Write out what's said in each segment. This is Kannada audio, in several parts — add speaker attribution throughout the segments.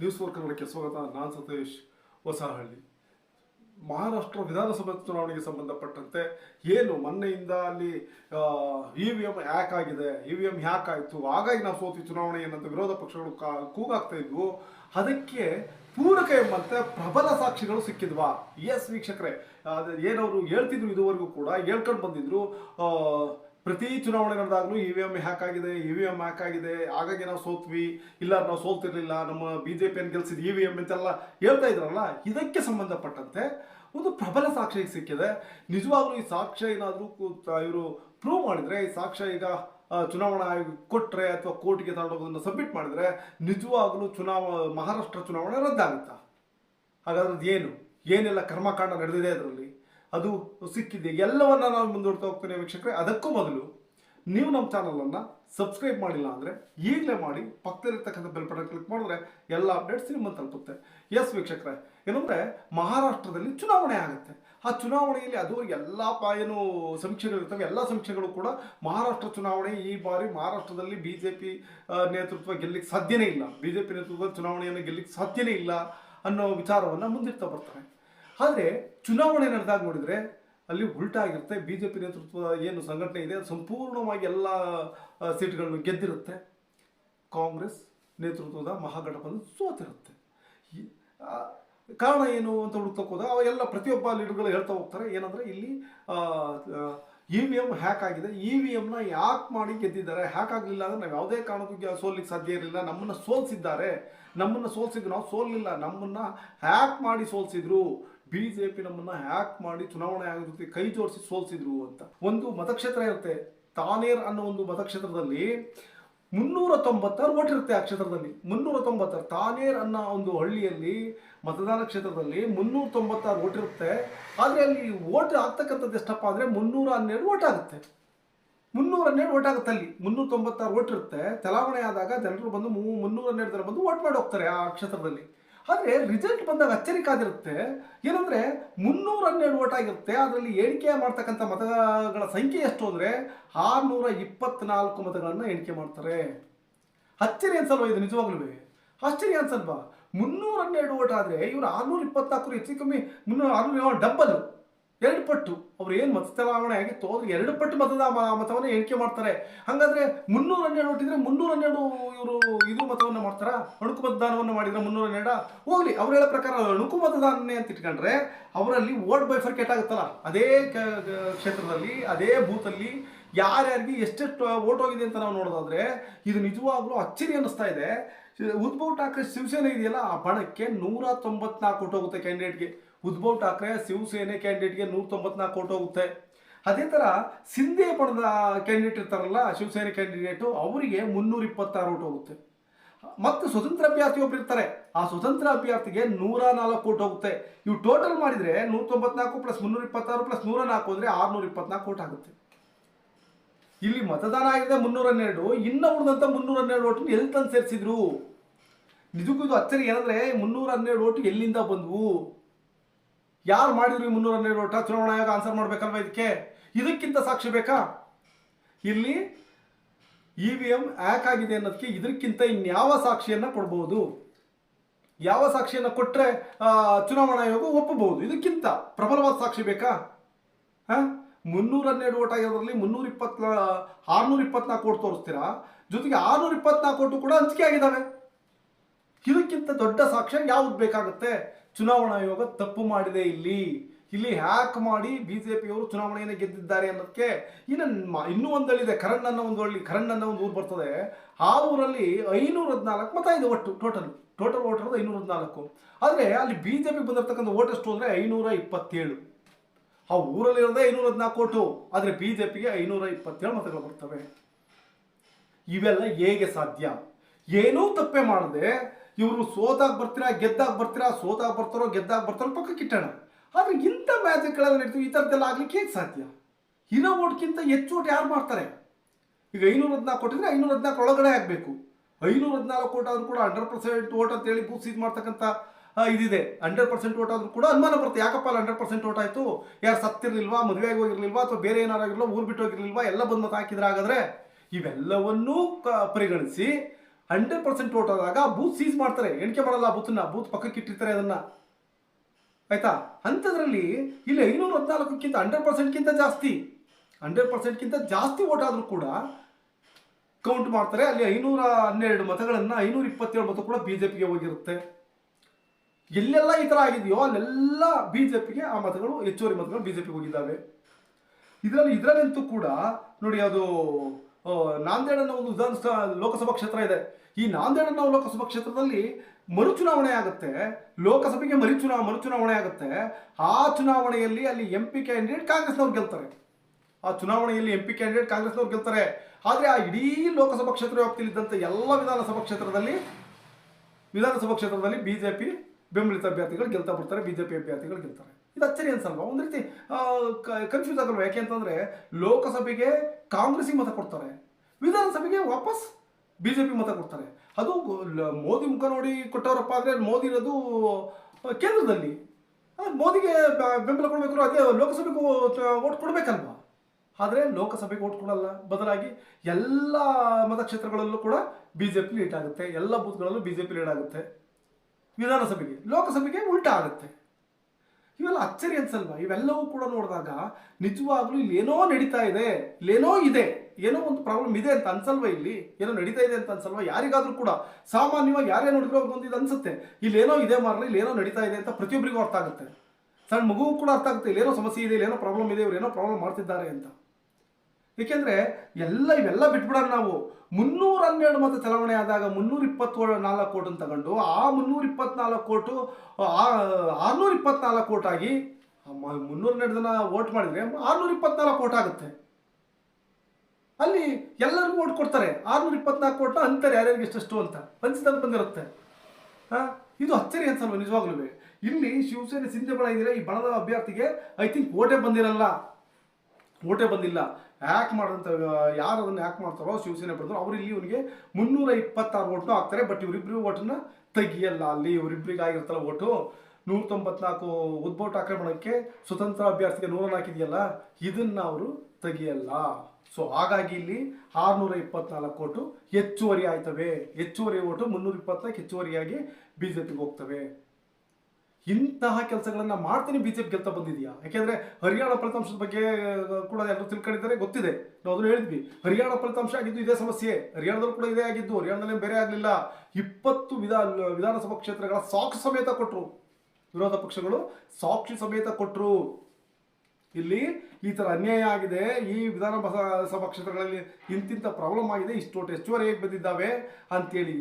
Speaker 1: ನ್ಯೂಸ್ ಫೋರ್ ಕನ್ನಡಕ್ಕೆ ಸ್ವಾಗತ. ನಾನು ಸತೀಶ್ ಹೊಸಹಳ್ಳಿ. ಮಹಾರಾಷ್ಟ್ರ ವಿಧಾನಸಭಾ ಚುನಾವಣೆಗೆ ಸಂಬಂಧಪಟ್ಟಂತೆ ಏನು ಮೊನ್ನೆಯಿಂದ ಅಲ್ಲಿ ಇ ವಿ ಎಂ ಹ್ಯಾಕ್ ಆಗಿದೆ ಇ ವಿ ಎಂ ಹ್ಯಾಕ್ ಆಯಿತು, ಹಾಗಾಗಿ ನಾವು ಸೋತಿ ಚುನಾವಣೆ ಏನಂತ ವಿರೋಧ ಪಕ್ಷಗಳು ಕಾ, ಕೂಗಾಗ್ತಾ ಇದ್ವು. ಅದಕ್ಕೆ ಪೂರಕ ಎಂಬಂತೆ ಪ್ರಬಲ ಸಾಕ್ಷಿಗಳು ಸಿಕ್ಕಿದ್ವಾ? ಎಸ್ ವೀಕ್ಷಕರೇ ಏನವರು ಹೇಳ್ತಿದ್ರು ಇದುವರೆಗೂ ಕೂಡ, ಹೇಳ್ಕೊಂಡು ಬಂದಿದ್ರು ಪ್ರತಿ ಚುನಾವಣೆ ನಡೆದಾಗಲೂ ಇ ವಿ ಎಂ ಹ್ಯಾಕ್ ಆಗಿದೆ ಇ ವಿ ಎಂ ಹ್ಯಾಕ್ ಆಗಿದೆ ಹಾಗಾಗಿ ನಾವು ಸೋತ್ವಿ, ಇಲ್ಲ ನಾವು ಸೋಲ್ತಿರ್ಲಿಲ್ಲ, ನಮ್ಮ ಬಿ ಜೆ ಪಿಯನ್ನು ಗೆಲ್ಸಿದ್ ಇ ವಿ ಎಂ ಅಂತೆಲ್ಲ ಹೇಳ್ತಾ ಇದ್ರಲ್ಲ, ಇದಕ್ಕೆ ಸಂಬಂಧಪಟ್ಟಂತೆ ಒಂದು ಪ್ರಬಲ ಸಾಕ್ಷ್ಯ ಸಿಕ್ಕಿದೆ. ನಿಜವಾಗ್ಲೂ ಈ ಸಾಕ್ಷ್ಯ ಏನಾದರೂ ಇವರು ಪ್ರೂವ್ ಮಾಡಿದರೆ, ಈ ಸಾಕ್ಷ್ಯ ಈಗ ಚುನಾವಣಾ ಆಯೋಗ ಕೊಟ್ಟರೆ ಅಥವಾ ಕೋರ್ಟ್ಗೆ ತಗೊಂಡೋಗೋದನ್ನು ಸಬ್ಮಿಟ್ ಮಾಡಿದರೆ ನಿಜವಾಗ್ಲೂ ಚುನಾವ, ಮಹಾರಾಷ್ಟ್ರ ಚುನಾವಣೆ ರದ್ದಾಗುತ್ತಾ? ಹಾಗಾದ್ರದ್ದು ಏನು ಏನೆಲ್ಲ ಕರ್ಮಕಾಂಡ ನಡೆದಿದೆ ಅದರಲ್ಲಿ? ಅದು ಸಿಕ್ಕಿದೆ. ಎಲ್ಲವನ್ನ ನಾನು ಮುಂದುವರ್ತಾ ಹೋಗ್ತೇನೆ ವೀಕ್ಷಕರೇ. ಅದಕ್ಕೂ ಮೊದಲು ನೀವು ನಮ್ಮ ಚಾನಲನ್ನು ಸಬ್ಸ್ಕ್ರೈಬ್ ಮಾಡಿಲ್ಲ ಅಂದರೆ ಈಗಲೇ ಮಾಡಿ, ಪಕ್ಕದಲ್ಲಿರ್ತಕ್ಕಂಥ ಬೆಲ್ ಬಟನ್ ಕ್ಲಿಕ್ ಮಾಡಿದ್ರೆ ಎಲ್ಲ ಅಪ್ಡೇಟ್ಸ್ ನಿಮ್ಮ ತಲುಪುತ್ತೆ. ಎಸ್ ವೀಕ್ಷಕರೇ, ಏನಂದರೆ ಮಹಾರಾಷ್ಟ್ರದಲ್ಲಿ ಚುನಾವಣೆ ಆಗುತ್ತೆ. ಆ ಚುನಾವಣೆಯಲ್ಲಿ ಅದು ಎಲ್ಲ ಏನು ಸಮೀಕ್ಷೆಗಳಿರ್ತವೆ ಎಲ್ಲ ಸಮೀಕ್ಷೆಗಳು ಕೂಡ ಮಹಾರಾಷ್ಟ್ರ ಚುನಾವಣೆ ಈ ಬಾರಿ ಮಹಾರಾಷ್ಟ್ರದಲ್ಲಿ ಬಿ ಜೆ ಪಿ ನೇತೃತ್ವ ಗೆಲ್ಲಕ್ಕೆ ಸಾಧ್ಯನೇ ಇಲ್ಲ. ಬಿ ಜೆ ಪಿ ನೇತೃತ್ವದ ಚುನಾವಣೆಯನ್ನು ಗೆಲ್ಲಕ್ಕೆ ಸಾಧ್ಯನೇ ಇಲ್ಲ ಅನ್ನೋ ವಿಚಾರವನ್ನು ಮುಂದಿಡ್ತಾ ಬರ್ತಾರೆ. ಆದರೆ ಚುನಾವಣೆ ನಡೆದಾಗ ನೋಡಿದರೆ ಅಲ್ಲಿ ಉಲ್ಟಾ ಆಗಿರುತ್ತೆ. ಬಿ ಜೆ ಪಿ ನೇತೃತ್ವದ ಏನು ಸಂಘಟನೆ ಇದೆ ಸಂಪೂರ್ಣವಾಗಿ ಎಲ್ಲ ಸೀಟ್ಗಳನ್ನು ಗೆದ್ದಿರುತ್ತೆ. ಕಾಂಗ್ರೆಸ್ ನೇತೃತ್ವದ ಮಹಾಗಠಬಂಧನ ಸೋತಿರುತ್ತೆ. ಕಾರಣ ಏನು ಅಂತ ಹುಡುಕ್ತಕ್ಕೆ ಹೋದಾಗ ಅವೆಲ್ಲ ಪ್ರತಿಯೊಬ್ಬ ಲೀಡರ್ಗಳು ಹೇಳ್ತಾ ಹೋಗ್ತಾರೆ, ಏನಂದ್ರೆ ಇಲ್ಲಿ ಇ ವಿ ಎಂ ಹ್ಯಾಕ್ ಆಗಿದೆ. ಇ ವಿ ಎಮ್ನ ಯಾಕೆ ಮಾಡಿ ಗೆದ್ದಿದ್ದಾರೆ? ಹ್ಯಾಕ್ ಆಗಲಿಲ್ಲ ಅಂದರೆ ನಾವು ಯಾವುದೇ ಕಾರಣಕ್ಕೂ ಸೋಲಿಕ್ಕೆ ಸಾಧ್ಯ ಇರಲಿಲ್ಲ. ನಮ್ಮನ್ನು ಸೋಲ್ಸಿದ್ದಾರೆ. ನಮ್ಮನ್ನು ಸೋಲ್ಸಿದ್ರು, ನಾವು ಸೋಲಿಲ್ಲ ನಮ್ಮನ್ನು ಹ್ಯಾಕ್ ಮಾಡಿ ಸೋಲ್ಸಿದ್ರು. ಬಿ ಜೆ ಪಿ ನಮ್ಮನ್ನ ಹ್ಯಾಕ್ ಮಾಡಿ ಚುನಾವಣೆ ಆಗಿರುತ್ತೆ ಕೈ ಜೋಡಿಸಿ ಸೋಲ್ಸಿದ್ರು ಅಂತ. ಒಂದು ಮತಕ್ಷೇತ್ರ ಇರುತ್ತೆ. ತಾನೇರ್ ಅನ್ನೋ ಒಂದು ಮತಕ್ಷೇತ್ರದಲ್ಲಿ ಮುನ್ನೂರ ತೊಂಬತ್ತಾರು ಓಟ್ ಇರುತ್ತೆ ಆ ಕ್ಷೇತ್ರದಲ್ಲಿ. ಮುನ್ನೂರ ತೊಂಬತ್ತಾರು ತಾನೇರ್ ಅನ್ನೋ ಒಂದು ಹಳ್ಳಿಯಲ್ಲಿ, ಮತದಾನ ಕ್ಷೇತ್ರದಲ್ಲಿ ಮುನ್ನೂರ ತೊಂಬತ್ತಾರು ಓಟ್ ಇರುತ್ತೆ. ಆದರೆ ಅಲ್ಲಿ ಓಟ್ ಆಗ್ತಕ್ಕಂಥದ್ದು ಎಷ್ಟಪ್ಪ ಅಂದರೆ ಮುನ್ನೂರ ಹನ್ನೆರಡು ಓಟ್ ಆಗುತ್ತೆ. ಮುನ್ನೂರ ಹನ್ನೆರಡು ಓಟ್ ಆಗುತ್ತೆ ಅಲ್ಲಿ. ಮುನ್ನೂರ ತೊಂಬತ್ತಾರು ಓಟ್ ಇರುತ್ತೆ. ಚಲಾವಣೆ ಆದಾಗ ಜನರು ಬಂದು ಮುನ್ನೂರ ಹನ್ನೆರಡು ಜನ ಬಂದು ಓಟ್ ಮಾಡಿ ಹೋಗ್ತಾರೆ ಆ ಕ್ಷೇತ್ರದಲ್ಲಿ. ಆದರೆ ರಿಸಲ್ಟ್ ಬಂದಾಗ ಅಚ್ಚರಿಕಾದಿರುತ್ತೆ ಏನಂದ್ರೆ ಮುನ್ನೂರ ಹನ್ನೆರಡು ಓಟ್ ಆಗಿರುತ್ತೆ. ಅದರಲ್ಲಿ ಎಣಿಕೆ ಮಾಡ್ತಕ್ಕಂಥ ಮತಗಳ ಸಂಖ್ಯೆ ಎಷ್ಟು ಅಂದರೆ ಆರುನೂರ ಇಪ್ಪತ್ನಾಲ್ಕು ಮತಗಳನ್ನು ಎಣಿಕೆ ಮಾಡ್ತಾರೆ. ಅಚ್ಚರಿ ಅನ್ಸಲ್ವಾ ಇದು ನಿಜವಾಗ್ಲೂ ಆಶ್ಚರ್ಯ ಅನ್ಸಲ್ವಾ ಮುನ್ನೂರ ಹನ್ನೆರಡು ಓಟ್ ಆದರೆ ಇವರು ಆರ್ನೂರ ಇಪ್ಪತ್ನಾಲ್ಕು ಹೆಚ್ಚು ಕಮ್ಮಿ ಮುನ್ನೂರ ಆರ್ನೂರ ಡಬ್ಬಲ್ ಎರಡು ಪಟ್ಟು. ಅವ್ರು ಏನು ಮತ ಚಲಾವಣೆ ಆಗಿತ್ತು ಅವ್ರು ಎರಡು ಪಟ್ಟು ಮತದ ಮತವನ್ನು ಎಣಿಕೆ ಮಾಡ್ತಾರೆ. ಹಾಗಾದ್ರೆ ಮುನ್ನೂರ ಹನ್ನೆರಡು ಹೊಟ್ಟಿದ್ರೆ ಮುನ್ನೂರ ಹನ್ನೆರಡು ಇವರು ಇದು ಮತವನ್ನು ಮಾಡ್ತಾರ? ಅಣುಕು ಮತದಾನವನ್ನು ಮಾಡಿದ್ರೆ ಮುನ್ನೂರ ಹನ್ನೆರಡ? ಹೋಗ್ಲಿ, ಅವ್ರು ಹೇಳೋ ಪ್ರಕಾರ ಅಣುಕು ಮತದಾನನೇ ಅಂತ ಇಟ್ಕೊಂಡ್ರೆ ಅವರಲ್ಲಿ ಓಟ್ ಬೈಫರ್ಕೇಟ್ ಆಗುತ್ತಲ್ಲ? ಅದೇ ಕ್ಷೇತ್ರದಲ್ಲಿ, ಅದೇ ಬೂತಲ್ಲಿ ಯಾರ್ಯಾರಿಗೆ ಎಷ್ಟೆಷ್ಟು ಓಟ್ ಹೋಗಿದೆ ಅಂತ ನಾವು ನೋಡೋದಾದ್ರೆ, ಇದು ನಿಜವಾಗ್ಲೂ ಅಚ್ಚರಿ ಅನ್ನಿಸ್ತಾ ಇದೆ. ಉದ್ಭವ್ ಠಾಕ್ರೆ ಶಿವಸೇನೆ ಇದೆಯಲ್ಲ, ಆ ಬಣಕ್ಕೆ ನೂರ ತೊಂಬತ್ನಾಲ್ಕು ಓಟ್ ಹೋಗುತ್ತೆ ಕ್ಯಾಂಡಿಡೇಟ್ಗೆ ಉದ್ಭವ್ ಠಾಕ್ರೆ ಶಿವಸೇನೆ ಕ್ಯಾಂಡಿಡೇಟ್ಗೆ ನೂರ ತೊಂಬತ್ನಾಲ್ಕು ಕೋಟ್ ಹೋಗುತ್ತೆ. ಅದೇ ಥರ ಸಿಂಧೆ ಪಡೆದ ಕ್ಯಾಂಡಿಡೇಟ್ ಇರ್ತಾರಲ್ಲ, ಶಿವಸೇನೆ ಕ್ಯಾಂಡಿಡೇಟು ಅವರಿಗೆ ಮುನ್ನೂರ ಇಪ್ಪತ್ತಾರು ಓಟ್ ಹೋಗುತ್ತೆ. ಮತ್ತು ಸ್ವತಂತ್ರ ಅಭ್ಯರ್ಥಿ ಒಬ್ರು ಇರ್ತಾರೆ. ಆ ಸ್ವತಂತ್ರ ಅಭ್ಯರ್ಥಿಗೆ ನೂರ ನಾಲ್ಕು ಓಟ್ ಹೋಗುತ್ತೆ. ಇವು ಟೋಟಲ್ ಮಾಡಿದ್ರೆ ನೂರ ತೊಂಬತ್ನಾಲ್ಕು ಪ್ಲಸ್ ಮುನ್ನೂರ ಇಪ್ಪತ್ತಾರು ಪ್ಲಸ್ ನೂರ ನಾಲ್ಕು ಅಂದರೆ ಆರುನೂರ ಇಪ್ಪತ್ನಾಲ್ಕು ಕೋಟ್ ಆಗುತ್ತೆ. ಇಲ್ಲಿ ಮತದಾನ ಆಗಿದೆ ಮುನ್ನೂರ ಹನ್ನೆರಡು ಇನ್ನ ಉಳಿದಂತ ಮುನ್ನೂರ ಹನ್ನೆರಡು ಓಟನ್ನು ಎಲ್ಲಿ ತಂದು ಸೇರಿಸಿದ್ರು? ನಿಜಕ್ಕೂ ಇದು ಅಚ್ಚರಿ ಏನಂದ್ರೆ ಮುನ್ನೂರ ಹನ್ನೆರಡು ಓಟು ಎಲ್ಲಿಂದ ಬಂದ್ವು? ಯಾರು ಮಾಡಿದ್ರು ಮುನ್ನೂರ ಹನ್ನೆರಡು ಓಟ ಚುನಾವಣಾ ಆಯೋಗ ಆನ್ಸರ್ ಮಾಡ್ಬೇಕಲ್ವಾ ಇದಕ್ಕೆ? ಇದಕ್ಕಿಂತ ಸಾಕ್ಷಿ ಬೇಕಾ? ಇಲ್ಲಿ ಇ ವಿ ಎಂ ಹ್ಯಾಕ್ ಆಗಿದೆ ಅನ್ನೋದಕ್ಕೆ ಇದಕ್ಕಿಂತ ಇನ್ಯಾವ ಸಾಕ್ಷಿಯನ್ನ ಕೊಡ್ಬೋದು? ಯಾವ ಸಾಕ್ಷಿಯನ್ನ ಕೊಟ್ರೆ ಆ, ಚುನಾವಣಾ ಆಯೋಗ ಒಪ್ಪಬಹುದು? ಇದಕ್ಕಿಂತ ಪ್ರಬಲವಾದ ಸಾಕ್ಷಿ ಬೇಕಾ? ಹಾ? ಮುನ್ನೂರ ಹನ್ನೆರಡು ಓಟ್ ಆಗಿರೋದ್ರಲ್ಲಿ ಮುನ್ನೂರ ಇಪ್ಪತ್ ಆರ್ನೂರ ಇಪ್ಪತ್ನಾಲ್ಕು ಓಟ್ ತೋರಿಸ್ತೀರಾ? ಜೊತೆಗೆ ಆರ್ನೂರ ಇಪ್ಪತ್ನಾಲ್ಕು ಓಟು ಕೂಡ ಹಂಚಿಕೆ ಆಗಿದ್ದಾವೆ ಇದಕ್ಕಿಂತ ದೊಡ್ಡ ಸಾಕ್ಷ್ಯ ಯಾವ್ದು ಬೇಕಾಗುತ್ತೆ? ಚುನಾವಣಾ ಆಯೋಗ ತಪ್ಪು ಮಾಡಿದೆ ಇಲ್ಲಿ. ಇಲ್ಲಿ ಹ್ಯಾಕ್ ಮಾಡಿ ಬಿಜೆಪಿಯವರು ಚುನಾವಣೆಯನ್ನು ಗೆದ್ದಿದ್ದಾರೆ ಅನ್ನೋದಕ್ಕೆ ಇನ್ನು ಇನ್ನೂ ಒಂದು ಹಳ್ಳಿದೆ. ಕರಣ್ ಅನ್ನೋ ಒಂದು ಹಳ್ಳಿ ಕರಣ್ ಅನ್ನೋ ಒಂದು ಊರು ಬರ್ತದೆ. ಆ ಊರಲ್ಲಿ ಐನೂರ ಹದಿನಾಲ್ಕು ಮತ ಇದೆ ಒಟ್ಟು ಟೋಟಲ್ ಟೋಟಲ್ ಓಟರ್ ಐನೂರ ಹದಿನಾಲ್ಕು. ಆದರೆ ಅಲ್ಲಿ ಬಿಜೆಪಿ ಬಂದಿರತಕ್ಕಂಥ ಓಟ್ ಎಷ್ಟು ಅಂದರೆ ಐನೂರ ಇಪ್ಪತ್ತೇಳು. ಆ ಊರಲ್ಲಿರೋದೇ ಐನೂರ ಹದಿನಾಲ್ಕು ಓಟು ಆದರೆ ಬಿಜೆಪಿಗೆ ಐನೂರ ಇಪ್ಪತ್ತೇಳು ಮತಗಳು ಬರ್ತವೆ. ಇವೆಲ್ಲ ಹೇಗೆ ಸಾಧ್ಯ? ಏನೂ ತಪ್ಪೇ ಮಾಡದೆ ಇವರು ಸೋತಾಗ ಬರ್ತೀರಾ, ಗೆದ್ದಾಗ ಬರ್ತೀರಾ, ಸೋತಾಗ ಬರ್ತಾರೋ, ಗೆದ್ದಾಗ ಬರ್ತಾರೋ ಪಕ್ಕ ಕಿಟ್ಟಣ. ಆದ್ರೆ ಇಂಥ ಮ್ಯಾಜಿಕ್ಗಳೆಲ್ಲ ನಡೀತೀವಿ, ಈ ಥರದ್ದೆಲ್ಲ ಆಗ್ಲಿಕ್ಕೆ ಹೇಗೆ ಸಾಧ್ಯ? ಇರೋ ಓಟ್ಗಿಂತ ಹೆಚ್ಚು ಓಟ್ ಯಾರು ಮಾಡ್ತಾರೆ? ಈಗ ಐನೂರ ಹದಿನಾಲ್ಕು ಕೊಟ್ಟಿದ್ರೆ ಐನೂರ ಹದಿನಾಲ್ಕು ಒಳಗಡೆ ಆಗಬೇಕು. ಐನೂರ ಹದಿನಾಲ್ಕು ಓಟ್ ಆದ್ರೂ ಕೂಡ ಹಂಡ್ರೆಡ್ ಪರ್ಸೆಂಟ್ ಓಟ್ ಅಂತೇಳಿ ಬೂಸ್ ಇದು ಮಾಡ್ತಕ್ಕಂಥ ಇದಿದೆ. ಹಂಡ್ರೆಡ್ ಪರ್ಸೆಂಟ್ ಓಟ್ ಆದ್ರೂ ಕೂಡ ಅನುಮಾನ ಬರುತ್ತೆ, ಯಾಕಪ್ಪ ಅಲ್ಲಿ ಹಂಡ್ರೆಡ್ ಪರ್ಸೆಂಟ್ ಓಟ್ ಆಯ್ತು? ಯಾರು ಸತ್ತಿರ್ಲಿಲ್ವಾ ಮದುವೆ ಆಗಿ ಹೋಗಿರ್ಲಿಲ್ವಾ, ಅಥವಾ ಬೇರೆ ಏನಾರು ಆಗಿರ್ಲಿಲ್ಲ ಊರು ಬಿಟ್ಟು ಹೋಗಿರ್ಲಿಲ್ವಾ, ಎಲ್ಲ ಬಂದು ಮತ ಹಾಕಿದ್ರೆ ಹಾಗಾದ್ರೆ ಇವೆಲ್ಲವನ್ನೂ ಪರಿಗಣಿಸಿ ಹಂಡ್ರೆಡ್ ಪರ್ಸೆಂಟ್ ಓಟ್ ಆದಾಗ ಬೂತ್ ಸೀಸ್ ಮಾಡ್ತಾರೆ. ಎಣಿಕೆ ಮಾಡಲ್ಲ ಬೂತ್ನ ಬೂತ್ ಪಕ್ಕಕ್ಕೆ ಇಟ್ಟಿರ್ತಾರೆ ಅದನ್ನ. ಆಯ್ತಾ? ಅಂಥದ್ರಲ್ಲಿ ಇಲ್ಲಿ ಐನೂರ ಹದಿನಾಲ್ಕಕ್ಕಿಂತ ಹಂಡ್ರೆಡ್ ಪರ್ಸೆಂಟ್ಗಿಂತ ಜಾಸ್ತಿ, ಹಂಡ್ರೆಡ್ ಪರ್ಸೆಂಟ್ಗಿಂತ ಜಾಸ್ತಿ ಓಟ್ ಆದರೂ ಕೂಡ ಕೌಂಟ್ ಮಾಡ್ತಾರೆ. ಅಲ್ಲಿ ಐನೂರ ಹನ್ನೆರಡು ಮತಗಳನ್ನು ಐನೂರ ಇಪ್ಪತ್ತೇಳು ಮತ ಕೂಡ ಬಿ ಜೆ ಪಿಗೆ ಹೋಗಿರುತ್ತೆ. ಎಲ್ಲೆಲ್ಲ ಈ ಥರ ಆಗಿದೆಯೋ ಅಲ್ಲೆಲ್ಲ ಬಿ ಜೆ ಪಿಗೆ ಆ ಮತಗಳು, ಹೆಚ್ಚುವರಿ ಮತಗಳು ಬಿ ಜೆ ಪಿಗೆ ಹೋಗಿದ್ದಾವೆ. ಇದರಲ್ಲಿ, ಇದರಲ್ಲಂತೂ ಕೂಡ ನೋಡಿ ಅದು ನಾಂದೇಡ್ ಅನ್ನೋ ಒಂದು ವಿಧಾನಸಭಾ ಲೋಕಸಭಾ ಕ್ಷೇತ್ರ ಇದೆ. ಈ ನಾಂದೇಡ್ ಅನ್ನೋ ಲೋಕಸಭಾ ಕ್ಷೇತ್ರದಲ್ಲಿ ಮರುಚುನಾವಣೆ ಆಗುತ್ತೆ. ಲೋಕಸಭೆಗೆ ಮರು ಚುನಾ ಮರುಚುನಾವಣೆ ಆಗುತ್ತೆ. ಆ ಚುನಾವಣೆಯಲ್ಲಿ ಅಲ್ಲಿ ಎಂ ಪಿ ಕ್ಯಾಂಡಿಡೇಟ್ ಕಾಂಗ್ರೆಸ್ನವ್ರು ಗೆಲ್ತಾರೆ. ಆ ಚುನಾವಣೆಯಲ್ಲಿ ಎಂ ಪಿ ಕ್ಯಾಂಡಿಡೇಟ್ ಕಾಂಗ್ರೆಸ್ನವ್ರು ಗೆಲ್ತಾರೆ. ಆದರೆ ಆ ಇಡೀ ಲೋಕಸಭಾ ಕ್ಷೇತ್ರ ವ್ಯಾಪ್ತಿಯಲ್ಲಿದ್ದಂಥ ಎಲ್ಲ ವಿಧಾನಸಭಾ ಕ್ಷೇತ್ರದಲ್ಲಿ ವಿಧಾನಸಭಾ ಕ್ಷೇತ್ರದಲ್ಲಿ ಬಿ ಜೆ ಪಿ ಬೆಂಬಲಿತ ಅಭ್ಯರ್ಥಿಗಳು ಗೆಲ್ತಾ ಬರ್ತಾರೆ ಪಿ ಅಭ್ಯರ್ಥಿಗಳು ಗೆಲ್ತಾರೆ. ಇದು ಅಚ್ಚರಿ ಅನ್ಸಲ್ವಾ? ಒಂದು ರೀತಿ ಕನ್ಫ್ಯೂಸ್ ಆಗಲ್ವಾ? ಯಾಕೆ ಅಂತಂದ್ರೆ, ಲೋಕಸಭೆಗೆ ಕಾಂಗ್ರೆಸ್ಸಿಗೆ ಮತ ಕೊಡ್ತಾರೆ. ವಿಧಾನಸಭೆಗೆ ವಾಪಸ್ ಬಿಜೆಪಿ ಮತ ಕೊಡ್ತಾರೆ. ಅದು ಮೋದಿ ಮುಖ ನೋಡಿ ಕೊಟ್ಟವರಪ್ಪ ಅಂದ್ರೆ ಮೋದಿ ಇರೋದು ಕೇಂದ್ರದಲ್ಲಿ. ಮೋದಿಗೆ ಬ- ಬೆಂಬಲ ಕೊಡಬೇಕು ಅದೇ ಲೋಕಸಭೆಗೂ ಓಟ್ ಕೊಡಬೇಕಲ್ವಾ? ಆದರೆ ಲೋಕಸಭೆಗೆ ಓಟ್ ಕೊಡಲ್ಲ. ಬದಲಾಗಿ ಎಲ್ಲ ಮತಕ್ಷೇತ್ರಗಳಲ್ಲೂ ಕೂಡ ಬಿಜೆಪಿ ಲೀಡ್ ಆಗುತ್ತೆ. ಎಲ್ಲ ಬೂತ್ಗಳಲ್ಲೂ ಬಿಜೆಪಿ ಲೀಡ್ ಆಗುತ್ತೆ. ವಿಧಾನಸಭೆಗೆ, ಲೋಕಸಭೆಗೆ ಉಲ್ಟಾ ಆಗುತ್ತೆ. ಇವೆಲ್ಲ ಅಚ್ಚರಿ ಅನ್ಸಲ್ವಾ ಇವೆಲ್ಲವೂ ಕೂಡ ನೋಡಿದಾಗ ನಿಜವಾಗ್ಲೂ ಇಲ್ಲಿ ಏನೋ ನಡೀತಾ ಇದೆ, ಇಲ್ಲೇನೋ ಇದೆ, ಏನೋ ಒಂದು ಪ್ರಾಬ್ಲಮ್ ಇದೆ ಅಂತ ಅನ್ಸಲ್ವಾ ಇಲ್ಲಿ? ಏನೋ ನಡೀತಾ ಇದೆ ಅಂತ ಅನ್ಸಲ್ವಾ? ಯಾರಿಗಾದ್ರೂ ಕೂಡ ಸಾಮಾನ್ಯವಾಗಿ ಯಾರೇ ನೋಡಿದ್ರು ಒಂದು ಇದು ಅನ್ಸುತ್ತೆ. ಇಲ್ಲೇನೋ ಇದೆ ಮಾರ್ರೆ, ಇಲ್ಲೇನೋ ನಡೀತಾ ಇದೆ ಅಂತ ಪ್ರತಿಯೊಬ್ಬರಿಗೂ ಅರ್ಥ ಆಗುತ್ತೆ. ಸಣ್ಣ ಮಗುವು ಕೂಡ ಅರ್ಥ ಆಗುತ್ತೆ, ಇಲ್ಲೇನೋ ಸಮಸ್ಯೆ ಇದೆ, ಇಲ್ಲೇನೋ ಪ್ರಾಬ್ಲಮ್ ಇದೆ, ಇವ್ರು ಏನೋ ಪ್ರಾಬ್ಲಮ್ ಮಾಡ್ತಿದ್ದಾರೆ ಅಂತ. ಏಕೆಂದ್ರೆ ಎಲ್ಲ ಇವೆಲ್ಲ ಬಿಟ್ಬಿಡೋಣ ನಾವು. ಮುನ್ನೂರ ಹನ್ನೆರಡು ಮತ ಚಲಾವಣೆ ಆದಾಗ ಮುನ್ನೂರ ಇಪ್ಪತ್ತೇಳು ನಾಲ್ಕು ಕೋಟನ್ನು ತಗೊಂಡು ಆ ಮುನ್ನೂರ ಇಪ್ಪತ್ನಾಲ್ಕು ಕೋಟು ಆರ್ನೂರ ಇಪ್ಪತ್ನಾಲ್ಕು ಕೋಟಾಗಿ ಮುನ್ನೂರ ಹನ್ನೆರಡು ಜನ ವೋಟ್ ಮಾಡಿದ್ರೆ ಆರ್ನೂರ ಇಪ್ಪತ್ನಾಲ್ಕು ಕೋಟ್ ಆಗುತ್ತೆ. ಅಲ್ಲಿ ಎಲ್ಲರಿಗೂ ಓಟ್ ಕೊಡ್ತಾರೆ. ಆರ್ನೂರ ಇಪ್ಪತ್ನಾಲ್ಕು ಕೋಟ್ನ ಅಂತಾರೆ, ಯಾರ್ಯಾರಿಗೆ ಎಷ್ಟೆಷ್ಟು ಅಂತ. ಪಂಚದಲ್ಲಿ ಬಂದಿರುತ್ತೆ. ಹಾಂ, ಇದು ಅಚ್ಚರಿ ಅನ್ಸಲ್ವ ನಿಜವಾಗ್ಲೂ ಇಲ್ಲಿ ಶಿವಸೇನೆ ಸಿಂಧೆ ಬಣ ಇದ್ರೆ ಈ ಬಣದ ಅಭ್ಯರ್ಥಿಗೆ ಐ ಥಿಂಕ್ ಓಟೇ ಬಂದಿರಲ್ಲ. ಓಟೇ ಬಂದಿಲ್ಲ. ಯಾಕೆ ಮಾಡಿದಂಥ ಯಾರು ಅದನ್ನು ಯಾಕೆ ಮಾಡ್ತಾರೋ ಶಿವಸೇನೆ ಪಡೆದ್ರು ಅವ್ರು ಇಲ್ಲಿ ಇವನಿಗೆ ಮುನ್ನೂರ ಇಪ್ಪತ್ತಾರು ಓಟ್ನು ಹಾಕ್ತಾರೆ ಬಟ್ ಇವರಿಬ್ಬರು ಓಟನ್ನ ತೆಗಿಯಲ್ಲ. ಅಲ್ಲಿ ಇವರಿಬ್ಬರಿಗೆ ಆಗಿರ್ತಲ್ಲ ಓಟು. ನೂರ ತೊಂಬತ್ನಾಲ್ಕು ಉದ್ಭೋಟ ಆಕ್ರಮಣಕ್ಕೆ ಸ್ವತಂತ್ರ ಅಭ್ಯರ್ಥಿಗೆ ನೂರ ಹಾಕಿದೆಯಲ್ಲ, ಇದನ್ನು ಅವರು ತೆಗಿಯಲ್ಲ. ಸೊ ಹಾಗಾಗಿ ಇಲ್ಲಿ ಆರುನೂರ ಇಪ್ಪತ್ನಾಲ್ಕು ಓಟು ಹೆಚ್ಚುವರಿ ಆಯ್ತವೆ. ಹೆಚ್ಚುವರಿ ಓಟು ಮುನ್ನೂರ ಇಪ್ಪತ್ನಾಲ್ಕು ಹೆಚ್ಚುವರಿಯಾಗಿ ಬಿ ಜೆ ಹೋಗ್ತವೆ. ಇಂತಹ ಕೆಲಸಗಳನ್ನ ಮಾಡ್ತೀನಿ ಬಿಜೆಪಿ ಗೆಲ್ತಾ ಬಂದಿದೆಯಾ? ಯಾಕೆಂದ್ರೆ ಹರಿಯಾಣ ಫಲಿತಾಂಶದ ಬಗ್ಗೆ ಕೂಡ ಎಲ್ಲರೂ ತಿಳ್ಕೊಂಡಿದ್ದಾರೆ, ಗೊತ್ತಿದೆ. ನಾವು ಅದನ್ನು ಹೇಳಿದ್ವಿ. ಹರಿಯಾಣ ಫಲಿತಾಂಶ ಆಗಿದ್ದು ಇದೇ ಸಮಸ್ಯೆ. ಹರಿಯಾಣದಲ್ಲೂ ಕೂಡ ಇದೇ ಆಗಿದ್ದು. ಹರಿಯಾಣದಲ್ಲಿ ಬೇರೆ ಆಗಲಿಲ್ಲ. ಇಪ್ಪತ್ತು ವಿಧಾ, ವಿಧಾನಸಭಾ ಕ್ಷೇತ್ರಗಳ ಸಾಕ್ಷಿ ಸಮೇತ ಕೊಟ್ಟರು ವಿರೋಧ ಪಕ್ಷಗಳು ಸಾಕ್ಷಿ ಸಮೇತ ಕೊಟ್ಟರು ಇಲ್ಲಿ ಈ ಥರ ಅನ್ಯಾಯ ಆಗಿದೆ. ಈ ವಿಧಾನಸಭಾ ಕ್ಷೇತ್ರಗಳಲ್ಲಿ ಇಂತಿಂಥ ಪ್ರಾಬ್ಲಮ್ ಆಗಿದೆ. ಇಷ್ಟು ಹೆಚ್ಚುವರಿಯಾಗಿ ಬಂದಿದ್ದಾವೆ ಅಂತೇಳಿ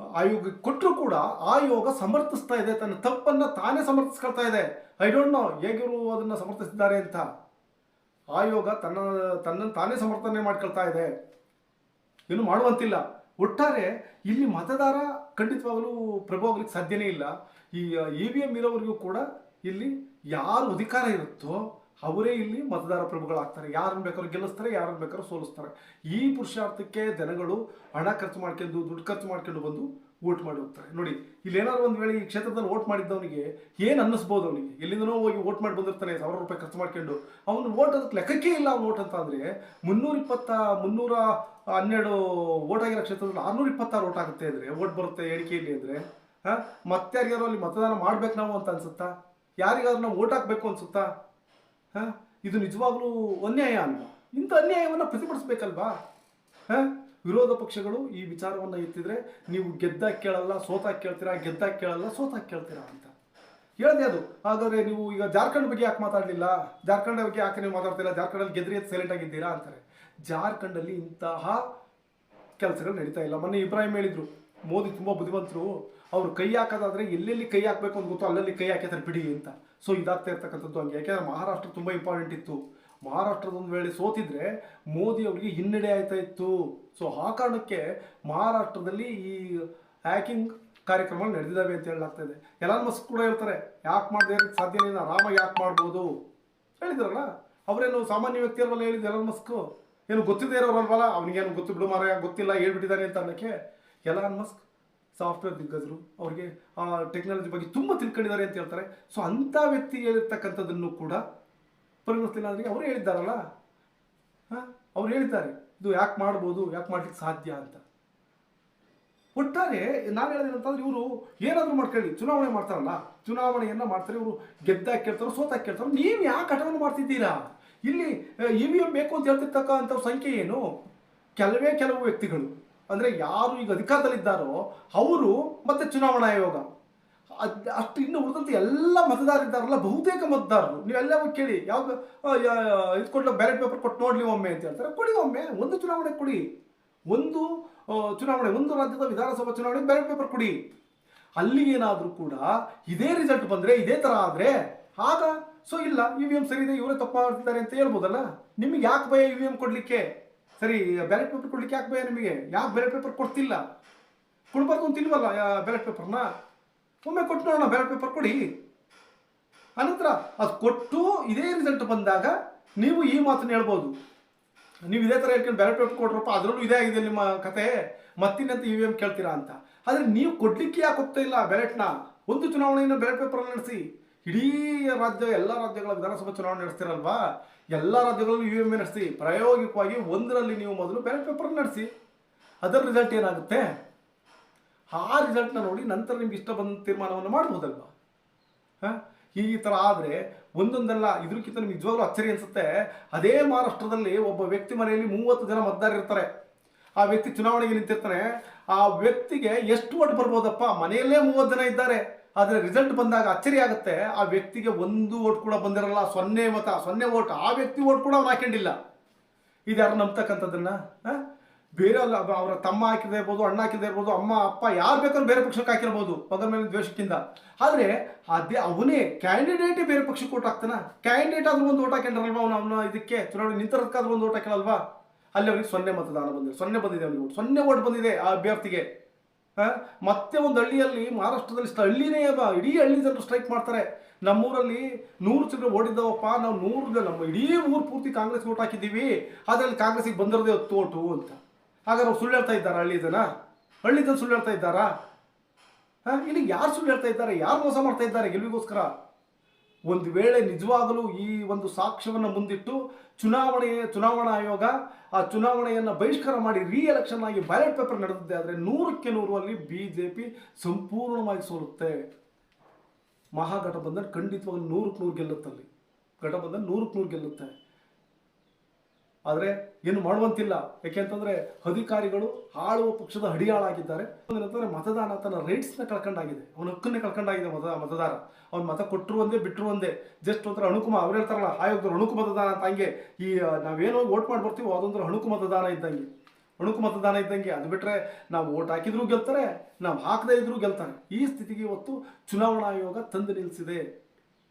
Speaker 1: ಆ, ಆಯೋಗ ಕೊಟ್ಟರು ಕೂಡ ಆಯೋಗ ಸಮರ್ಥಿಸ್ತಾ ಇದೆ ತನ್ನ ತಪ್ಪನ್ನು ತಾನೇ ಸಮರ್ಥಿಸ್ಕೊಳ್ತಾ ಇದೆ. ಐ ಡೋಂಟ್ ನೋ ಹೇಗಿರು ಅದನ್ನು ಸಮರ್ಥಿಸಿದ್ದಾರೆ ಅಂತ. ಆಯೋಗ ತನ್ನ ತನ್ನನ್ನು ತಾನೇ ಸಮರ್ಥನೆ ಮಾಡ್ಕೊಳ್ತಾ ಇದೆ. ಏನು ಮಾಡುವಂತಿಲ್ಲ. ಒಟ್ಟಾರೆ ಇಲ್ಲಿ ಮತದಾರ ಖಂಡಿತವಾಗಲೂ ಪ್ರಭು ಆಗ್ಲಿಕ್ಕೆ ಸಾಧ್ಯನೇ ಇಲ್ಲ. ಈ ಇ ವಿ ಎಂ ಇರೋವರೆಗೂ ಕೂಡ ಇಲ್ಲಿ ಯಾರು ಅಧಿಕಾರ ಇರುತ್ತೋ ಅವರೇ ಇಲ್ಲಿ ಮತದಾರ ಪ್ರಭುಗಳಾಗ್ತಾರೆ. ಯಾರನ್ನು ಬೇಕಾದ್ರೂ ಗೆಲ್ಲಿಸ್ತಾರೆ, ಯಾರನ್ನು ಬೇಕಾದ್ರೂ ಸೋಲಿಸ್ತಾರೆ. ಈ ಪುರುಷಾರ್ಥಕ್ಕೆ ಜನಗಳು ಹಣ ಖರ್ಚು ಮಾಡ್ಕೊಂಡು, ದುಡ್ಡು ಖರ್ಚು ಮಾಡ್ಕೊಂಡು ಬಂದು ವೋಟ್ ಮಾಡಿ ಹೋಗ್ತಾರೆ. ನೋಡಿ ಇಲ್ಲಿ ಏನಾದ್ರು ಒಂದು ವೇಳೆ ಈ ಕ್ಷೇತ್ರದಲ್ಲಿ ವೋಟ್ ಮಾಡಿದ್ದವನಿಗೆ ಏನು ಅನ್ನಿಸ್ಬೋದು ಅವನಿಗೆ? ಎಲ್ಲಿಂದನೋ ಹೋಗಿ ವೋಟ್ ಮಾಡಿ ಬಂದಿರ್ತಾನೆ, ಸಾವಿರ ರೂಪಾಯಿ ಖರ್ಚು ಮಾಡ್ಕೊಂಡು. ಅವನು ವೋಟ್ ಅದಕ್ಕೆ ಲೆಕ್ಕಕ್ಕೆ ಇಲ್ಲ ಅವ್ನು ವೋಟ್ ಅಂತ ಅಂದರೆ ಮುನ್ನೂರ ಇಪ್ಪತ್ತ, ಮುನ್ನೂರ ಹನ್ನೆರಡು ವೋಟ್ ಆಗಿರೋ ಕ್ಷೇತ್ರದಲ್ಲಿ ಆರ್ನೂರ ಇಪ್ಪತ್ತಾರು ವೋಟ್ ಆಗುತ್ತೆ ಅಂದರೆ, ವೋಟ್ ಬರುತ್ತೆ ಎಣಿಕೆಯಲ್ಲಿ ಅಂದರೆ, ಹಾಂ? ಮತ್ತೆ ಯಾರಿಗಾರು ಅಲ್ಲಿ ಮತದಾನ ಮಾಡ್ಬೇಕು ನಾವು ಅಂತ ಅನ್ಸುತ್ತಾ? ಯಾರಿಗಾದ್ರೂ ನಾವು ವೋಟ್ ಹಾಕ್ಬೇಕು ಅನ್ಸುತ್ತಾ? ಹಾಂ? ಇದು ನಿಜವಾಗ್ಲೂ ಅನ್ಯಾಯ ಅಲ್ವಾ? ಇಂಥ ಅನ್ಯಾಯವನ್ನು ಪ್ರತಿಭಟಿಸ್ಬೇಕಲ್ವಾ? ಹಾಂ? ವಿರೋಧ ಪಕ್ಷಗಳು ಈ ವಿಚಾರವನ್ನು ಎತ್ತಿದ್ರೆ ನೀವು ಗೆದ್ದಾಗ ಕೇಳಲ್ಲ ಸೋತಾಗ ಕೇಳ್ತೀರಾ ಗೆದ್ದಾಗ ಕೇಳಲ್ಲ ಸೋತಾಗ ಕೇಳ್ತೀರಾ ಅಂತ. ಹೇಳಿದೆ ಅದು. ಆದರೆ ನೀವು ಈಗ ಜಾರ್ಖಂಡ್ ಬಗ್ಗೆ ಯಾಕೆ ಮಾತಾಡಲಿಲ್ಲ? ಜಾರ್ಖಂಡ್ ಬಗ್ಗೆ ಯಾಕೆ ನೀವು ಮಾತಾಡ್ತಿಲ್ಲ ಜಾರ್ಖಂಡಲ್ಲಿ ಗೆದ್ರಿ ಅಂತ ಸೈಲೆಂಟ್ ಆಗಿದ್ದೀರಾ ಅಂತಾರೆ. ಜಾರ್ಖಂಡಲ್ಲಿ ಇಂತಹ ಕೆಲಸಗಳು ನಡೀತಾ ಇಲ್ಲ. ಮೊನ್ನೆ ಇಬ್ರಾಹಿಂ ಹೇಳಿದ್ರು, ಮೋದಿ ತುಂಬ ಬುದ್ಧಿವಂತರು, ಅವ್ರು ಕೈ ಹಾಕೋದಾದ್ರೆ ಎಲ್ಲೆಲ್ಲಿ ಕೈ ಹಾಕಬೇಕು ಅಂತ ಗೊತ್ತು, ಅಲ್ಲಲ್ಲಿ ಕೈ ಹಾಕಿದ್ರೆ ಬಿಡಿ ಅಂತ. ಸೊ ಇದಾಗ್ತಾ ಇರ್ತಕ್ಕಂಥದ್ದು ಹಂಗೆ. ಯಾಕೆಂದ್ರೆ ಮಹಾರಾಷ್ಟ್ರ ತುಂಬ ಇಂಪಾರ್ಟೆಂಟ್ ಇತ್ತು. ಮಹಾರಾಷ್ಟ್ರದ ಒಂದು ವೇಳೆ ಸೋತಿದ್ರೆ ಮೋದಿ ಅವರಿಗೆ ಹಿನ್ನಡೆ ಆಯ್ತಾ ಇತ್ತು. ಸೊ ಆ ಕಾರಣಕ್ಕೆ ಮಹಾರಾಷ್ಟ್ರದಲ್ಲಿ ಈ ಹ್ಯಾಕಿಂಗ್ ಕಾರ್ಯಕ್ರಮಗಳು ನಡೆದಿದ್ದಾವೆ ಅಂತ ಹೇಳಲಾಗ್ತಾ ಇದೆ. ಮಸ್ಕ್ ಕೂಡ ಹೇಳ್ತಾರೆ, ಯಾಕೆ ಮಾಡದೆ ಸಾಧ್ಯ ಇಲ್ಲ, ರಾಮ ಯಾಕೆ ಮಾಡ್ಬೋದು? ಹೇಳಿದ್ರಲ್ಲ? ಅವರೇನು ಸಾಮಾನ್ಯ ವ್ಯಕ್ತಿ ಅಲ್ವಲ್ಲ ಹೇಳಿದ್ದು ಎಲಾನ್ ಮಸ್ಕ್ ಏನು ಗೊತ್ತಿದೆ ಇರೋರಲ್ವಲ್ಲ? ಅವನಿಗೇನು ಗೊತ್ತು ಬಿಡು ಮಾರ ಗೊತ್ತಿಲ್ಲ ಹೇಳ್ಬಿಟ್ಟಿದ್ದಾನೆ ಅಂತ ಅನ್ನೋಕ್ಕೆ ಎಲಾನ್ ಮಸ್ಕ್ ಸಾಫ್ಟ್ವೇರ್ ದಿಗ್ಗಜರು, ಅವ್ರಿಗೆ ಆ ಟೆಕ್ನಾಲಜಿ ಬಗ್ಗೆ ತುಂಬ ತಿಳ್ಕೊಂಡಿದ್ದಾರೆ ಅಂತ ಹೇಳ್ತಾರೆ. ಸೊ ಅಂಥ ವ್ಯಕ್ತಿ ಹೇಳಿರ್ತಕ್ಕಂಥದ್ದನ್ನು ಕೂಡ ಪರಿಗಣಿಸ್ತಿಲ್ಲ ಅವರು ಹೇಳಿದ್ದಾರಲ್ಲ? ಹಾಂ? ಅವ್ರು ಹೇಳಿದ್ದಾರೆ, ಇದು ಯಾಕೆ ಮಾಡ್ಬೋದು, ಯಾಕೆ ಮಾಡ್ಲಿಕ್ಕೆ ಸಾಧ್ಯ ಅಂತ. ಒಟ್ಟಾರೆ ನಾನು ಹೇಳೋದೇನಂತಂದ್ರೆ ಇವರು ಏನಾದರೂ ಮಾಡ್ಕೊಳ್ಳಿ, ಚುನಾವಣೆ ಮಾಡ್ತಾರಲ್ಲ, ಚುನಾವಣೆಯನ್ನ ಮಾಡ್ತಾರೆ, ಇವರು ಗೆದ್ದಾ ಕೇಳ್ತಾರೋ ಸೋತಾ ಕೇಳ್ತಾರೋ, ನೀವು ಯಾಕೆ ಆಟವನ್ನು ಮಾಡ್ತಿದ್ದೀರಾ? ಇಲ್ಲಿ ಇ ವಿ ಎಂ ಬೇಕು ಅಂತ ಹೇಳ್ತಿರ್ತಕ್ಕಂಥ ಸಂಖ್ಯೆ ಏನು? ಕೆಲವೇ ಕೆಲವು ವ್ಯಕ್ತಿಗಳು. ಅಂದರೆ ಯಾರು ಈಗ ಅಧಿಕಾರದಲ್ಲಿದ್ದಾರೋ ಅವರು ಮತ್ತೆ ಚುನಾವಣಾ ಆಯೋಗ. ಅಷ್ಟು ಇನ್ನು ಉಳಿದಂತೆ ಎಲ್ಲ ಮತದಾರರಿದ್ದಾರಲ್ಲ, ಬಹುತೇಕ ಮತದಾರರು. ನೀವೆಲ್ಲ ಕೇಳಿ ಯಾವ ಇದು ಕೊಡ್ಲ ಬ್ಯಾಲೆಟ್ ಪೇಪರ್ ಕೊಟ್ಟು ನೋಡ್ಲಿ ಒಮ್ಮೆ ಅಂತ ಹೇಳ್ತಾರೆ. ಕೊಡಿ ಒಮ್ಮೆ, ಒಂದು ಚುನಾವಣೆ ಕೊಡಿ. ಒಂದು ಚುನಾವಣೆ, ಒಂದು ರಾಜ್ಯದ ವಿಧಾನಸಭಾ ಚುನಾವಣೆ ಬ್ಯಾಲೆಟ್ ಪೇಪರ್ ಕೊಡಿ. ಅಲ್ಲಿ ಏನಾದರೂ ಕೂಡ ಇದೇ ರಿಸಲ್ಟ್ ಬಂದರೆ, ಇದೇ ಥರ ಆದರೆ, ಆಗ ಸೊ ಇಲ್ಲ ಇ ವಿ ಎಂ ಸರಿ ಇದೆ, ಇವರೇ ತಪ್ಪು ಮಾಡ್ತಿದ್ದಾರೆ ಅಂತ ಹೇಳ್ಬೋದಲ್ಲ? ನಿಮಗೆ ಯಾಕೆ ಭಯ ಇ ವಿ ಎಂ ಕೊಡಲಿಕ್ಕೆ? ಸರಿ ಬ್ಯಾಲೆಟ್ ಪೇಪರ್ ಕೊಡ್ಲಿಕ್ಕೆ ಯಾಕೆ ಭಯ ನಿಮಗೆ? ಯಾಕೆ ಬ್ಯಾಲೆಟ್ ಪೇಪರ್ ಕೊಡ್ತಿಲ್ಲ? ಕೊಡ್ಬಾರ್ದು ಅಂತ ಇಲ್ವಲ್ಲ ಬ್ಯಾಲೆಟ್ ಪೇಪರ್ನ ಒಮ್ಮೆ ಕೊಟ್ಟು ನೋಡೋಣ ಬ್ಯಾಲೆಟ್ ಪೇಪರ್ ಕೊಡಿ. ಅನಂತರ ಅದು ಕೊಟ್ಟು ಇದೇ ರಿಸಲ್ಟ್ ಬಂದಾಗ ನೀವು ಈ ಮಾತನ್ನು ಹೇಳ್ಬೋದು. ನೀವು ಇದೇ ಥರ ಹೇಳ್ಕೊಂಡು ಬ್ಯಾಲೆಟ್ ಪೇಪರ್ ಕೊಟ್ರಪ್ಪ, ಅದರಲ್ಲೂ ಇದೇ ಆಗಿದೆ ನಿಮ್ಮ ಕತೆ. ಮತ್ತಿನ್ನಂತ ಇ ವಿ ಎಂ ಕೇಳ್ತೀರಾ ಅಂತ. ಆದರೆ ನೀವು ಕೊಡ್ಲಿಕ್ಕೆ ಯಾಕೆ ಹೋಗ್ತಾ ಇಲ್ಲ ಬ್ಯಾಲೆಟ್ನ ಒಂದು ಚುನಾವಣೆಯನ್ನು ಬ್ಯಾಲೆಟ್ ಪೇಪರ್ ನಡೆಸಿ. ಇಡೀ ರಾಜ್ಯ, ಎಲ್ಲ ರಾಜ್ಯಗಳ ವಿಧಾನಸಭಾ ಚುನಾವಣೆ ನಡೆಸ್ತಿರಲ್ವಾ? ಎಲ್ಲ ರಾಜ್ಯಗಳಲ್ಲೂ ಯು ಎಂ ಎ ನಡೆಸಿ, ಪ್ರಾಯೋಗಿಕವಾಗಿ ಒಂದರಲ್ಲಿ ನೀವು ಮೊದಲು ಬ್ಯಾಲೆಟ್ ಪೇಪರ್ ನಡೆಸಿ ಅದರ ರಿಸಲ್ಟ್ ಏನಾಗುತ್ತೆ? ಆ ರಿಸಲ್ಟ್ನ ನೋಡಿ ನಂತರ ನಿಮ್ಗೆ ಇಷ್ಟ ಬಂದ ತೀರ್ಮಾನವನ್ನು ಮಾಡ್ಬೋದಲ್ವಾ? ಹಾಂ? ಈ ಥರ ಆದರೆ ಒಂದೊಂದಲ್ಲ ಇದ್ರಕ್ಕಿಂತ ನಿಮ್ಗೆ ನಿಜವಾಗ್ಲೂ ಅಚ್ಚರಿ ಅನಿಸುತ್ತೆ. ಅದೇ ಮಹಾರಾಷ್ಟ್ರದಲ್ಲಿ ಒಬ್ಬ ವ್ಯಕ್ತಿ ಮನೆಯಲ್ಲಿ ಮೂವತ್ತು ಜನ ಮತದಾರರಿರ್ತಾರೆ ಆ ವ್ಯಕ್ತಿ ಚುನಾವಣೆಗೆ ನಿಂತಿರ್ತಾನೆ. ಆ ವ್ಯಕ್ತಿಗೆ ಎಷ್ಟು ಓಟ್ ಬರ್ಬೋದಪ್ಪ? ಮನೆಯಲ್ಲೇ ಮೂವತ್ತು ಜನ ಇದ್ದಾರೆ. ಆದರೆ ರಿಸಲ್ಟ್ ಬಂದಾಗ ಅಚ್ಚರಿ ಆಗುತ್ತೆ. ಆ ವ್ಯಕ್ತಿಗೆ ಒಂದು ಓಟ್ ಕೂಡ ಬಂದಿರಲ್ಲ, ಸೊನ್ನೆ ಮತ, ಸೊನ್ನೆ ಓಟ್ ಆ ವ್ಯಕ್ತಿ ಓಟ್ ಕೂಡ ಅವ್ನು ಹಾಕೊಂಡಿಲ್ಲ. ಇದ್ಯಾರು ನಂಬ್ತಕ್ಕಂಥದ್ದನ್ನ? ಬೇರೆ ಅವರ ತಮ್ಮ ಹಾಕಿದ್ರೆ ಇರ್ಬೋದು ಅಣ್ಣ ಹಾಕಿದ್ರೆ ಇರ್ಬೋದು ಅಮ್ಮ, ಅಪ್ಪ, ಯಾರು ಬೇಕಾದ್ರೂ ಬೇರೆ ಪಕ್ಷಕ್ಕೆ ಹಾಕಿರ್ಬೋದು ಮಗನ ಮೇಲೆ ದ್ವೇಷಕ್ಕಿಂತ. ಆದರೆ ಅದೇ ಅವನೇ ಕ್ಯಾಂಡಿಡೇಟೇ ಬೇರೆ ಪಕ್ಷಕ್ಕೆ ಓಟ್ ಹಾಕ್ತಾನ? ಕ್ಯಾಂಡಿಡೇಟ್ ಆದ್ರೂ ಒಂದು ಓಟ್ ಹಾಕೊಂಡ್ರಲ್ವಾ ಅವನು ಅವನ ಇದಕ್ಕೆ? ಚುನಾವಣೆ ನಿಂತರಕ್ಕಾದ್ರೂ ಒಂದು ಓಟ್ ಹಾಕಿರಲ್ವಾ ಅಲ್ಲಿ ಅವನಿಗೆ ಸೊನ್ನೆ ಮತದಾನ ಬಂದಿದೆ, ಸೊನ್ನೆ ಬಂದಿದೆ ಅವನಿಗೆ ಸೊನ್ನೆ ಓಟ್ ಬಂದಿದೆ ಆ ಅಭ್ಯರ್ಥಿಗೆ? ಮತ್ತೆ ಒಂದು ಹಳ್ಳಿಯಲ್ಲಿ ಮಹಾರಾಷ್ಟ್ರದಲ್ಲಿ ಹಳ್ಳಿನೇ ಅಬ್ಬ ಇಡೀ ಹಳ್ಳಿ ಜನರು ಸ್ಟ್ರೈಕ್ ಮಾಡ್ತಾರೆ. ನಮ್ಮೂರಲ್ಲಿ ನೂರು ಚಿಲ್ಲರೆ ಓಡಿದ್ದಾವಪ್ಪ, ನಾವು ನೂರು ಜನ ನಮ್ಮ ಇಡೀ ಊರು ಪೂರ್ತಿ ಕಾಂಗ್ರೆಸ್ ಓಟ್ ಹಾಕಿದ್ದೀವಿ. ಅದರಲ್ಲಿ ಕಾಂಗ್ರೆಸ್ಗೆ ಬಂದಿರೋದೇ ಹೊತ್ತು ಓಟು ಅಂತ. ಹಾಗಾದ್ರೆ ಅವ್ರು ಸುಳ್ಳು ಹೇಳ್ತಾ ಇದ್ದಾರಾ ಹಳ್ಳಿ ಜನ ಹಳ್ಳಿ ಜನ ಸುಳ್ಳು ಹೇಳ್ತಾ ಇದ್ದಾರಾ? ಹಾಂ ಯಾರು ಸುಳ್ಳು ಹೇಳ್ತಾ ಇದ್ದಾರೆ? ಯಾರು ಮೋಸ ಮಾಡ್ತಾ ಇದ್ದಾರೆ ಗೆಲುವಿಗೋಸ್ಕರ? ಒಂದು ವೇಳೆ ನಿಜವಾಗಲೂ ಈ ಒಂದು ಸಾಕ್ಷ್ಯವನ್ನು ಮುಂದಿಟ್ಟು ಚುನಾವಣೆ, ಚುನಾವಣಾ ಆಯೋಗ ಆ ಚುನಾವಣೆಯನ್ನು ಬಹಿಷ್ಕಾರ ಮಾಡಿ ರೀ ಎಲೆಕ್ಷನ್ ಆಗಿ ಬ್ಯಾಲೆಟ್ ಪೇಪರ್ ನಡೆದಿದೆ ಆದರೆ ನೂರಕ್ಕೆ ನೂರು ಅಲ್ಲಿ ಬಿ ಜೆ ಪಿ ಸಂಪೂರ್ಣವಾಗಿ ಸೋಲುತ್ತೆ. ಮಹಾಗಠಬಂಧನ್ ಖಂಡಿತವಾಗಿ ನೂರಕ್ಕೆ ನೂರು ಗೆಲ್ಲುತ್ತಲ್ಲಿ ಘಟಬಂಧನ್ ನೂರಕ್ಕೆ ನೂರು ಗೆಲ್ಲುತ್ತೆ. ಆದರೆ ಏನು ಮಾಡುವಂತಿಲ್ಲ. ಯಾಕೆಂತಂದ್ರೆ ಅಧಿಕಾರಿಗಳು ಆಳುವ ಪಕ್ಷದ ಹಡಿಯಾಳಾಗಿದ್ದಾರೆ ಏನಂತಂದ್ರೆ ಮತದಾನ ತನ್ನ ರೈಟ್ಸ್ನ ಕಳ್ಕೊಂಡಾಗಿದೆ. ಅವನ ಹಕ್ಕನ್ನೇ ಕಳ್ಕೊಂಡಾಗಿದೆ ಮತ, ಮತದಾರ. ಅವ್ನು ಮತ ಕೊಟ್ಟರು ಒಂದೇ ಬಿಟ್ಟರು ಒಂದೇ ಜಸ್ಟ್ ಒಂಥರ ಅಣುಕುಮ ಅವ್ರು ಹೇಳ್ತಾರಲ್ಲ ಆಯೋಗದವ್ರು ಅಣುಕು ಮತದಾನ ಅಂತ ಹಂಗೆ. ಈ ನಾವೇನೋ ವೋಟ್ ಮಾಡಿ ಬರ್ತೀವೋ ಅದೊಂಥರ ಅಣುಕು ಮತದಾನ ಇದ್ದಂಗೆ. ಅಣುಕು ಮತದಾನ ಇದ್ದಂಗೆ. ಅದು ಬಿಟ್ಟರೆ ನಾವು ವೋಟ್ ಹಾಕಿದ್ರು ಗೆಲ್ತಾರೆ, ನಾವು ಹಾಕದೇ ಇದ್ರೂ ಗೆಲ್ತಾರೆ. ಈ ಸ್ಥಿತಿಗೆ ಇವತ್ತು ಚುನಾವಣಾ ಆಯೋಗ ತಂದು ನಿಲ್ಲಿಸಿದೆ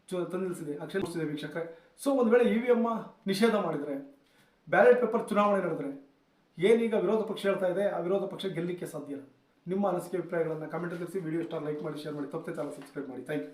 Speaker 1: ತಂದು ನಿಲ್ಲಿಸಿದೆ ಅಕ್ಷರ ವೀಕ್ಷಕರೇ. ಸೊ ಒಂದು ವೇಳೆ ಇ ವಿ ಎಮ್ಮ ನಿಷೇಧ ಮಾಡಿದರೆ ಬ್ಯಾಲೆಟ್ ಪೇಪರ್ ಚುನಾವಣೆ ನಡೆದರೆ ಏನೀಗ ವಿರೋಧ ಪಕ್ಷ ಹೇಳ್ತಾ ಇದೆ, ಆ ವಿರೋಧ ಪಕ್ಷ ಗೆಲ್ಲಲಿಕ್ಕೆ ಸಾಧ್ಯ. ನಿಮ್ಮ ಅನಿಸಿಕೆ ಅಭಿಪ್ರಾಯಗಳನ್ನು ಕಮೆಂಟ್ ತಿಳಿಸಿ ವಿಡಿಯೋ ಸ್ಟಾರ್ ಲೈಕ್ ಮಾಡಿ ಶೇರ್ ಮಾಡಿ, ತಪ್ಪದೆ ಚಾನಲ್ ಸಬ್ಸ್ಕ್ರೈಬ್ ಮಾಡಿ ಥ್ಯಾಂಕ್ ಯು